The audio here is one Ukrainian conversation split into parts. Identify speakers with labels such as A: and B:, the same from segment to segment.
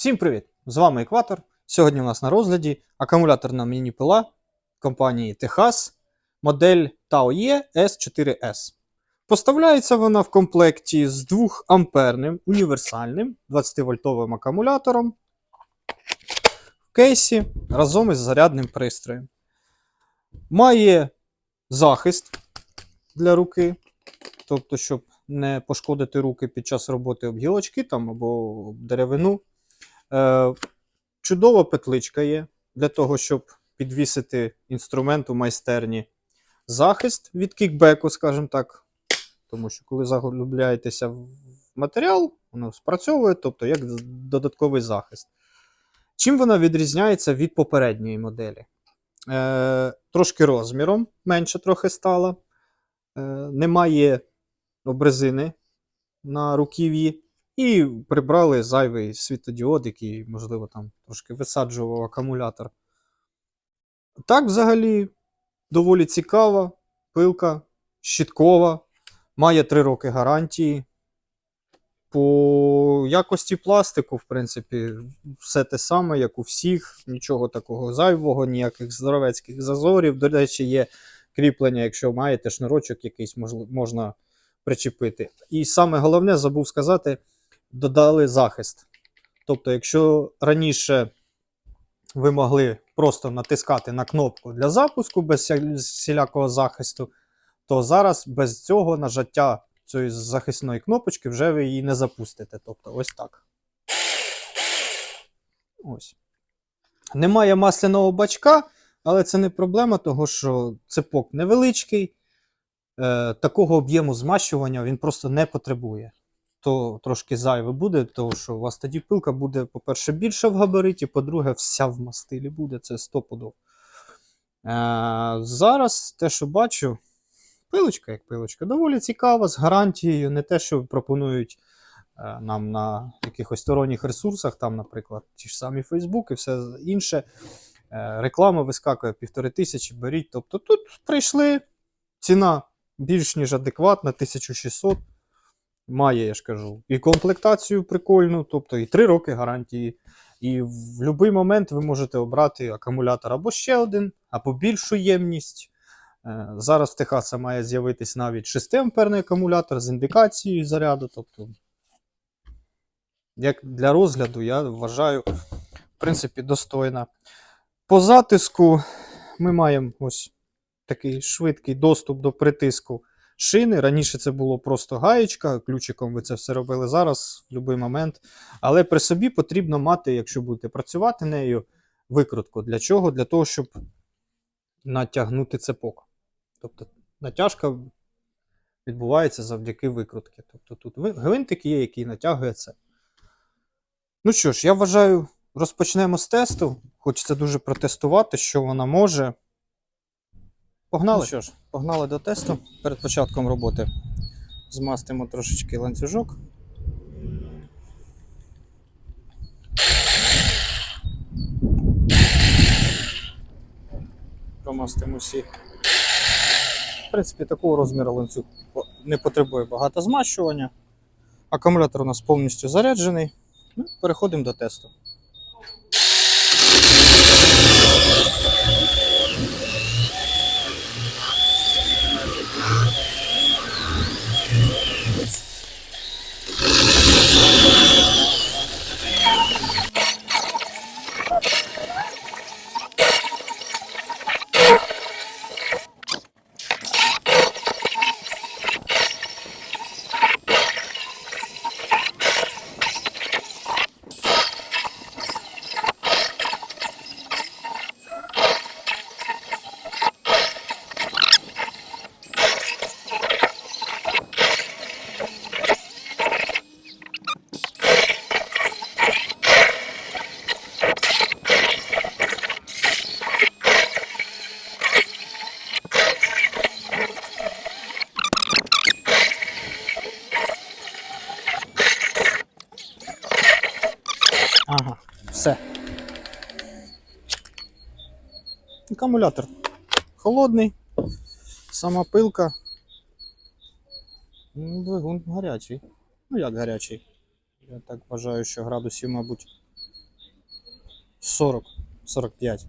A: Всім привіт! З вами Екватор. Сьогодні у нас на розгляді акумуляторна міні-пила компанії Техас модель TAOE S4S. Поставляється вона в комплекті з 2 амперним універсальним 20-вольтовим акумулятором в кейсі разом із зарядним пристроєм. Має захист для руки, тобто, щоб не пошкодити руки під час роботи об гілочки там, або деревину. Е, чудова петличка є для того, щоб підвісити інструмент у майстерні. Захист від кікбеку, скажімо так. Тому що, коли заглубляєтеся в матеріал, воно спрацьовує, тобто як додатковий захист. Чим вона відрізняється від попередньої моделі? Е, трошки розміром менше трохи стала. Е, немає обрезини на руків'ї. І прибрали зайвий світодіод, який, можливо, там трошки висаджував акумулятор. Так, взагалі, доволі цікава, пилка, щиткова, має 3 роки гарантії. По якості пластику, в принципі, все те саме, як у всіх, нічого такого зайвого, ніяких здоровецьких зазорів. До речі, є кріплення, якщо маєте шнурочок якийсь можна причепити. І саме головне, забув сказати додали захист. Тобто, якщо раніше ви могли просто натискати на кнопку для запуску без всілякого захисту, то зараз без цього нажаття цієї захисної кнопочки вже ви її не запустите. Тобто, ось так. Ось. Немає масляного бачка, але це не проблема, того що цепок невеличкий. Е, Такого об'єму змащування він просто не потребує то трошки зайве буде, тому що у вас тоді пилка буде, по-перше, більша в габариті, по-друге, вся в мастилі буде, це стопудов. Е, Зараз те, що бачу, пилочка як пилочка, доволі цікава, з гарантією, не те, що пропонують е, нам на якихось сторонніх ресурсах, там, наприклад, ті ж самі Facebook і все інше. Е, реклама вискакує півтори тисячі, беріть. Тобто тут прийшли ціна більш ніж адекватна, 1600. Має, я ж кажу, і комплектацію прикольну, тобто і 3 роки гарантії. І в будь-який момент ви можете обрати акумулятор або ще один, або більшу ємність. Е, зараз в Техаса має з'явитись навіть 6 амперний акумулятор з індикацією заряду. Тобто, як для розгляду, я вважаю, в принципі, достойна. По затиску ми маємо ось такий швидкий доступ до притиску шини. Раніше це було просто гаєчка, ключиком ви це все робили зараз, в будь-який момент. Але при собі потрібно мати, якщо будете працювати нею, викрутку. Для чого? Для того, щоб натягнути цепок. Тобто натяжка відбувається завдяки викрутки. Тобто тут гвинтик є, який натягує це. Ну що ж, я вважаю, розпочнемо з тесту. Хочеться дуже протестувати, що вона може. Погнали. Ну що ж, погнали до тесту. Перед початком роботи змастимо трошечки ланцюжок. Промастимо всі. В принципі, такого розміру ланцюг не потребує багато змащування. Акумулятор у нас повністю заряджений. Ну, Переходимо до тесту. Ага, все. Акумулятор холодний, сама пилка. Двигун гарячий. Ну як гарячий? Я так вважаю, що градусів, мабуть, 40-45.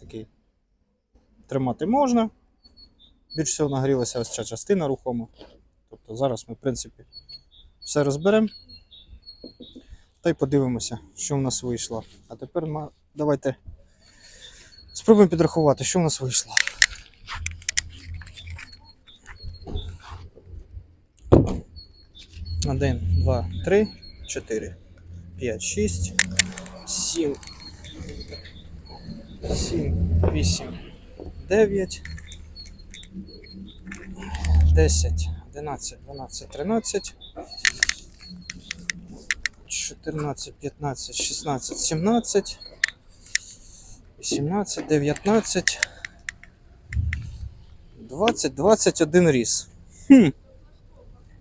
A: Такий. Тримати можна. Більш всього нагрілася ось ця частина рухома. Тобто зараз ми, в принципі, все розберемо. Та й подивимося, що в нас вийшло. А тепер давайте спробуємо підрахувати, що в нас вийшло. Один, два, три, чотири, п'ять, шість, сім, сім, вісім, дев'ять, десять, одинадцять, дванадцять, тринадцять. 14, 15, 16, 17, 18, 19, 20, 21 різ. Хм.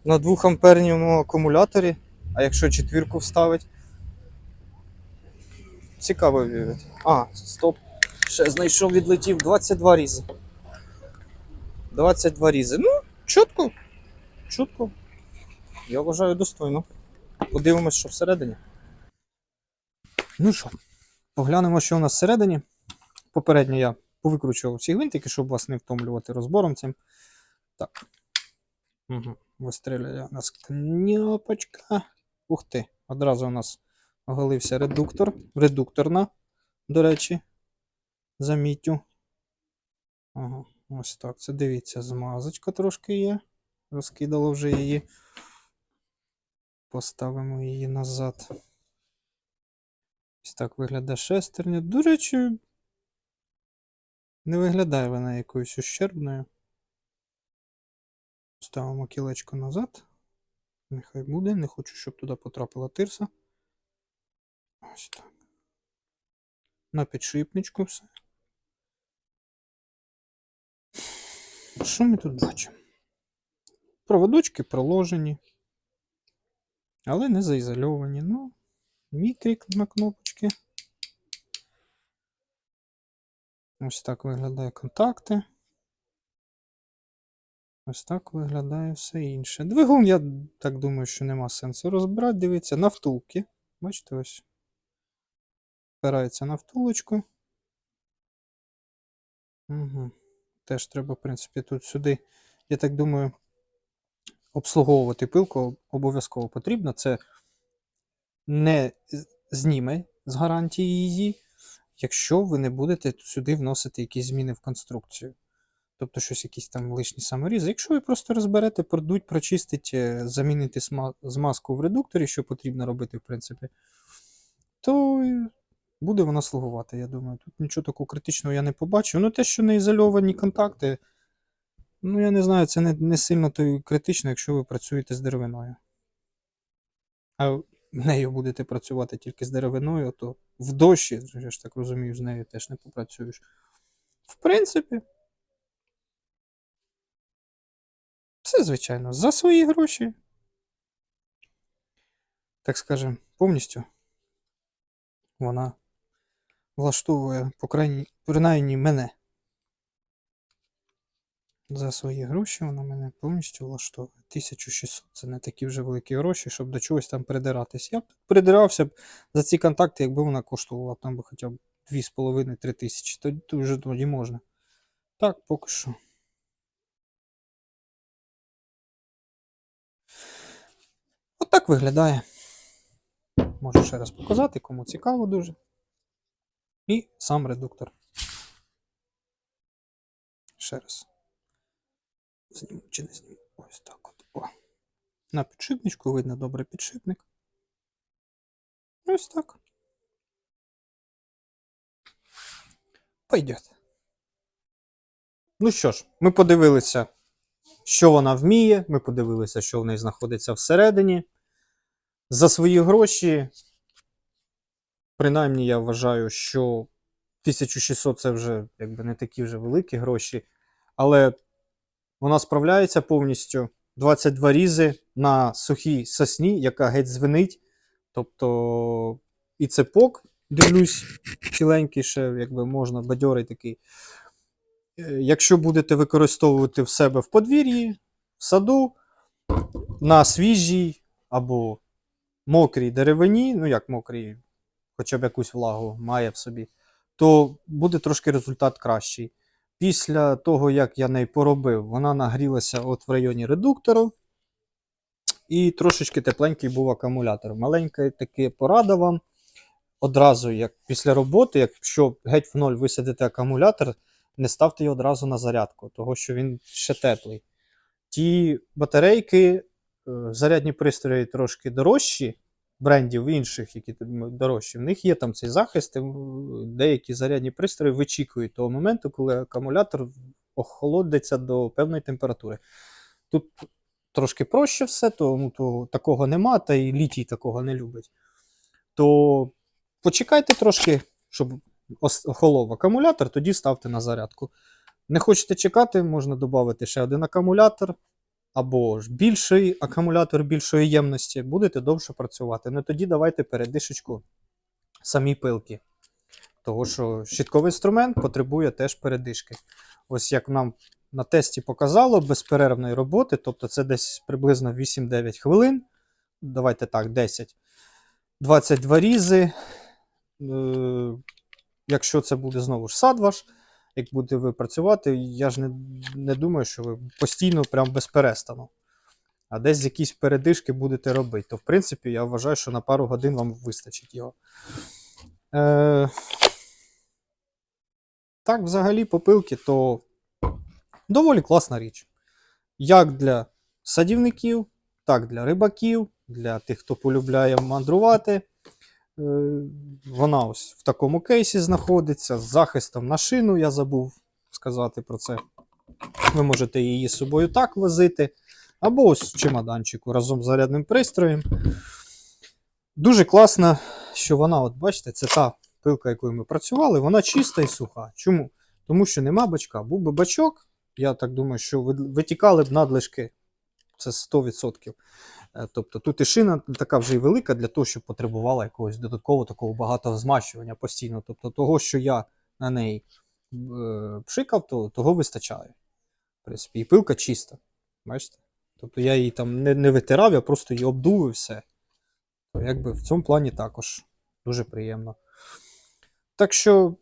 A: На 2 амперному акумуляторі, а якщо четвірку вставить. Цікаво вірить. А, стоп. Ще знайшов, відлетів 22 різи. 22 різи. Ну, чітко. Чітко. Я вважаю достойно. Подивимось, що всередині. Ну що, поглянемо, що у нас всередині. Попередньо я повикручував всі гвинтики, щоб вас не втомлювати розбором цим. Так. Угу. Вистріляє у нас кнопочка. Ух ти, одразу у нас оголився редуктор. Редукторна, до речі, замітю. Ага, ось так. Це дивіться, змазочка трошки є. Розкидало вже її. Поставимо її назад. Ось так виглядає шестерня. До речі, не виглядає вона якоюсь ущербною. Ставимо кілечко назад. Нехай буде. Не хочу, щоб туди потрапила тирса. Ось так. На підшипничку все. Що ми тут бачимо? Проводочки проложені. Але не заізольовані. Ну, мікрік на кнопочки. Ось так виглядає контакти. Ось так виглядає все інше. Двигун, я так думаю, що нема сенсу розбирати. Дивіться, на втулки. Бачите, ось. Впирається на втулочку. Угу. Теж треба, в принципі, тут сюди, я так думаю, обслуговувати пилку обов'язково потрібно. Це не зніме з гарантії її, якщо ви не будете сюди вносити якісь зміни в конструкцію. Тобто щось якісь там лишні саморізи. Якщо ви просто розберете, продуть, прочистите, заміните сма- змазку в редукторі, що потрібно робити, в принципі, то буде вона слугувати, я думаю. Тут нічого такого критичного я не побачив. Ну, те, що не ізольовані контакти, ну, я не знаю, це не, не сильно то критично, якщо ви працюєте з деревиною. А нею будете працювати тільки з деревиною, то в дощі, я ж так розумію, з нею теж не попрацюєш. В принципі, все звичайно, за свої гроші. Так скажем, повністю вона влаштовує, по крайній, принаймні мене. За свої гроші вона мене повністю влаштовує. 1600 це не такі вже великі гроші, щоб до чогось там придиратись. Я б придирався б за ці контакти, якби вона коштувала там би хоча б 2,5-3 тисячі. Тоді то вже тоді можна. Так, поки що. Отак виглядає. Можу ще раз показати, кому цікаво дуже. І сам редуктор. Ще раз. Зніму чи не зніму. Ось так от. О. На підшипничку видно добре підшипник. Ось так. Пойдет. Ну що ж, ми подивилися, що вона вміє. Ми подивилися, що в неї знаходиться всередині. За свої гроші. Принаймні, я вважаю, що 1600 це вже якби не такі вже великі гроші. Але вона справляється повністю. 22 різи на сухій сосні, яка геть звенить. Тобто і цепок, дивлюсь, ціленький ще, якби можна, бадьорий такий. Е, Якщо будете використовувати в себе в подвір'ї, в саду, на свіжій або мокрій деревині, ну як мокрій, хоча б якусь влагу має в собі, то буде трошки результат кращий. Після того, як я неї поробив, вона нагрілася от в районі редуктору. І трошечки тепленький був акумулятор. Маленька таки порада вам. Одразу, як після роботи, якщо геть в ноль висадите акумулятор, не ставте його одразу на зарядку, того що він ще теплий. Ті батарейки, е, зарядні пристрої трошки дорожчі, брендів інших, які дорожчі, в них є там цей захист, деякі зарядні пристрої вичікують того моменту, коли акумулятор охолодиться до певної температури. Тут трошки проще все, тому то такого нема, та і літій такого не любить. То почекайте трошки, щоб охолов акумулятор, тоді ставте на зарядку. Не хочете чекати, можна додати ще один акумулятор, або ж більший акумулятор більшої ємності, будете довше працювати. Ну тоді давайте передишечку самій пилки. Того, що щитковий інструмент потребує теж передишки. Ось як нам на тесті показало, безперервної роботи, тобто це десь приблизно 8-9 хвилин. Давайте так, 10. 22 різи. Е, Якщо це буде знову ж сад ваш, як будете ви працювати, я ж не, не думаю, що ви постійно прям без перестану. А десь якісь передишки будете робити. То, в принципі, я вважаю, що на пару годин вам вистачить його. Е, так, взагалі, попилки, то доволі класна річ. Як для садівників, так для рибаків, для тих, хто полюбляє мандрувати. Е, Вона ось в такому кейсі знаходиться з захистом на шину. Я забув сказати про це. Ви можете її з собою так возити, або ось в чемоданчику разом з зарядним пристроєм. Дуже класно, що вона, от бачите, це та пилка, якою ми працювали, вона чиста і суха. Чому? Тому що нема бачка. Був би бачок, я так думаю, що витікали б надлишки. Це 100%. Е, Тобто тут і шина така вже й велика для того, щоб потребувала якогось додаткового такого багатого змащування постійно. Тобто того, що я на неї е, пшикав, то того вистачає. В принципі, і пилка чиста. Бачите? Тобто я її там не, не витирав, я просто її обдув і все. То якби в цьому плані також дуже приємно. Так що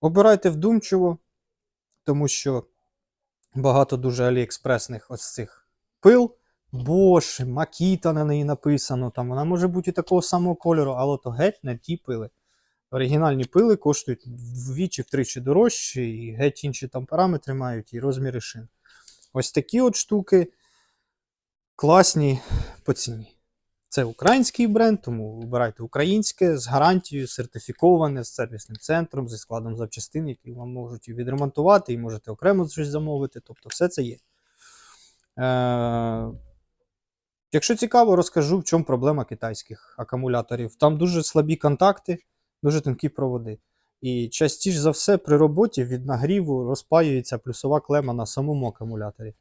A: обирайте вдумчиво, тому що багато дуже аліекспресних ось цих пил. Bosch, Makita на неї написано. Там вона може бути і такого самого кольору, але то геть не ті пили. Оригінальні пили коштують вдвічі втричі дорожче, і геть інші там параметри мають, і розміри шин. Ось такі от штуки класні по ціні. Це український бренд, тому вибирайте українське з гарантією, сертифіковане, з сервісним центром, зі складом запчастин, які вам можуть і відремонтувати, і можете окремо щось замовити. Тобто все це є. Е, Якщо цікаво, розкажу, в чому проблема китайських акумуляторів. Там дуже слабі контакти, дуже тонкі проводи. І частіше за все при роботі від нагріву розпаюється плюсова клема на самому акумуляторі.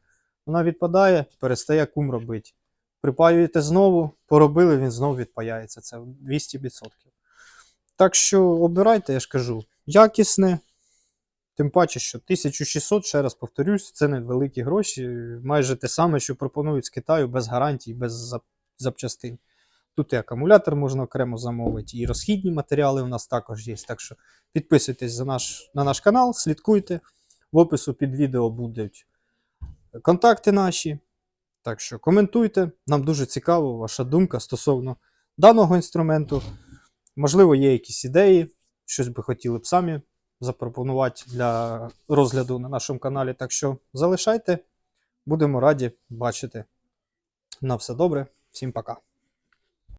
A: Вона відпадає, перестає кум робити. Припаюєте знову, поробили, він знову відпаяється. Це 200%. Так що обирайте, я ж кажу, якісне. Тим паче, що 1600, ще раз повторюсь, це невеликі гроші. Майже те саме, що пропонують з Китаю без гарантій, без зап- запчастин. Тут і акумулятор можна окремо замовити, і розхідні матеріали у нас також є. Так що підписуйтесь за наш, на наш канал, слідкуйте. В опису під відео будуть контакти наші. Так що коментуйте. Нам дуже цікаво ваша думка стосовно даного інструменту. Можливо, є якісь ідеї, щось би хотіли б самі запропонувати для розгляду на нашому каналі. Так що залишайте, будемо раді бачити. На все добре, всім пока.